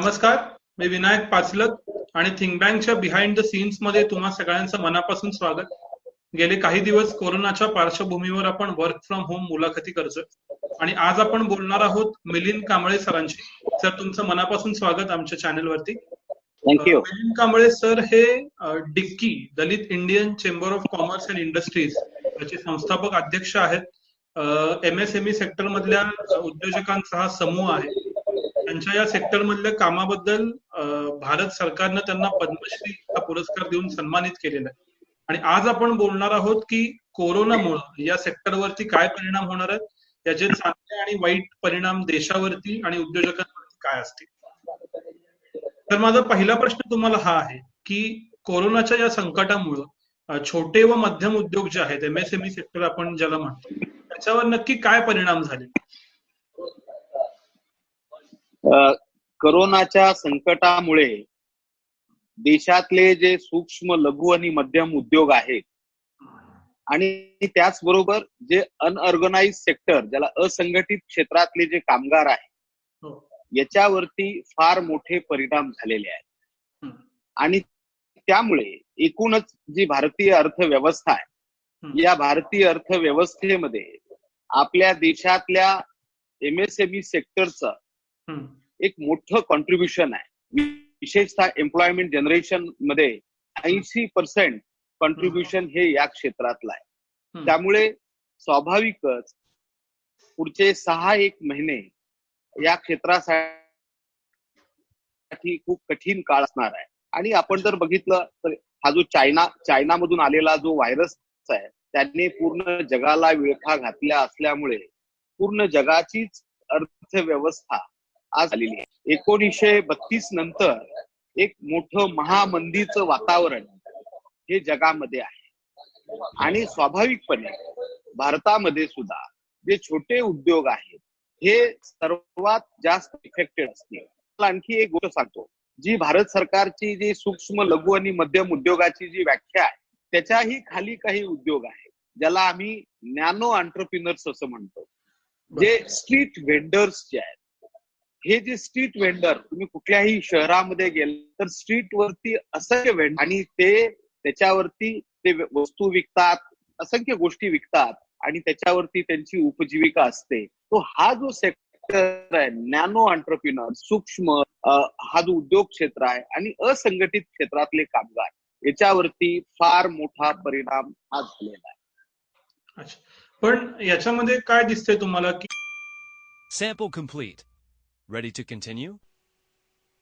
नमस्कार मी विनायक पाचलत आणि थिंक बँकच्या बिहाइंड द सीन्समध्ये तुम्हा सगळ्यांचं मनापासून स्वागत. गेले काही दिवस कोरोनाच्या पार्श्वभूमीवर आपण वर्क फ्रॉम होम मुलाखती करतोय. आणि आज आपण बोलणार आहोत मिलिंद कांबळे सरांशी. सर तुमचं मनापासून स्वागत आमच्या चॅनलवरती thank you Milind Kamble sir हे DICCI Dalit Indian chamber of commerce and industries याचे संस्थापक अध्यक्ष आहेत. एमएसएमई सेक्टर मधल्या अ, उद्योजकांचा हा समूह आहे. त्यांच्या या सेक्टर मधल्या कामाबद्दल भारत सरकारनं त्यांना पद्मश्री हा पुरस्कार देऊन सन्मानित केलेला आहे. आणि आज आपण बोलणार आहोत की कोरोनामुळं या सेक्टरवरती काय परिणाम होणार आहेत याचे चांगले आणि वाईट परिणाम देशावरती आणि उद्योजकांवरती काय असतील? तर माझा पहिला प्रश्न तुम्हाला हा आहे की कोरोनाच्या या संकटामुळं छोटे व मध्यम उद्योग जे आहेत एमएसएमई सेक्टर आपण ज्याला म्हणतो त्याच्यावर नक्की काय परिणाम झाले? करोनाच्या संकटामुळे देशातले जे सूक्ष्म लघु आणि मध्यम उद्योग आहेत आणि त्याचबरोबर जे अनऑर्गनाइज सेक्टर ज्याला असंघटित क्षेत्रातले जे कामगार आहेत हो याच्यावरती फार मोठे परिणाम झालेले आहेत. आणि त्यामुळे एकूणच जी भारतीय अर्थव्यवस्था आहे. या भारतीय अर्थव्यवस्थेमध्ये आपल्या देशातल्या एमएसएमई सेक्टरचं. एक मोठं कॉन्ट्रीब्युशन आहे. विशेषतः एम्प्लॉयमेंट जनरेशनमध्ये ऐंशी पर्सेंट कॉन्ट्रीब्युशन हे या क्षेत्रातलं आहे. त्यामुळे स्वाभाविकच पुढचे सहा एक महिने या क्षेत्रासाठी खूप कठीण काळ असणार आहे. आणि आपण जर बघितलं तर हा जो चायना चायनामधून आलेला जो व्हायरस आहे त्याने पूर्ण जगाला विळखा घातल्या असल्यामुळे पूर्ण जगाचीच अर्थव्यवस्था आज आलेली आहे. एकोणीसशे बत्तीस नंतर एक मोठं महामंदीचं वातावरण हे जगामध्ये आहे. आणि स्वाभाविकपणे भारतामध्ये सुद्धा जे छोटे उद्योग आहेत हे सर्वात जास्त इफेक्टेड असतील. आणखी एक गोष्ट सांगतो. जी भारत सरकारची जी सूक्ष्म लघु आणि मध्यम उद्योगाची जी व्याख्या आहे त्याच्याही खाली काही उद्योग आहेत ज्याला आम्ही नॅनो एंटरप्रिनर्स असं म्हणतो. जे स्ट्रीट वेंडर्स जे आहेत हे जे स्ट्रीट वेंडर तुम्ही कुठल्याही शहरामध्ये गेले तर स्ट्रीट वरती असंख्य वेंडर आणि ते त्याच्यावरती ते वस्तू विकतात असंख्य गोष्टी विकतात आणि त्याच्यावरती त्यांची उपजीविका असते. तो हा जो सेक्टर आहे नॅनो एंटरप्रिनर सूक्ष्म हा जो उद्योग क्षेत्र आहे आणि असंघटित क्षेत्रातले कामगार याच्यावरती फार मोठा परिणाम हा झालेला आहे. अच्छा. पण याच्यामध्ये काय दिसतंय तुम्हाला की Sample complete. Ready to continue?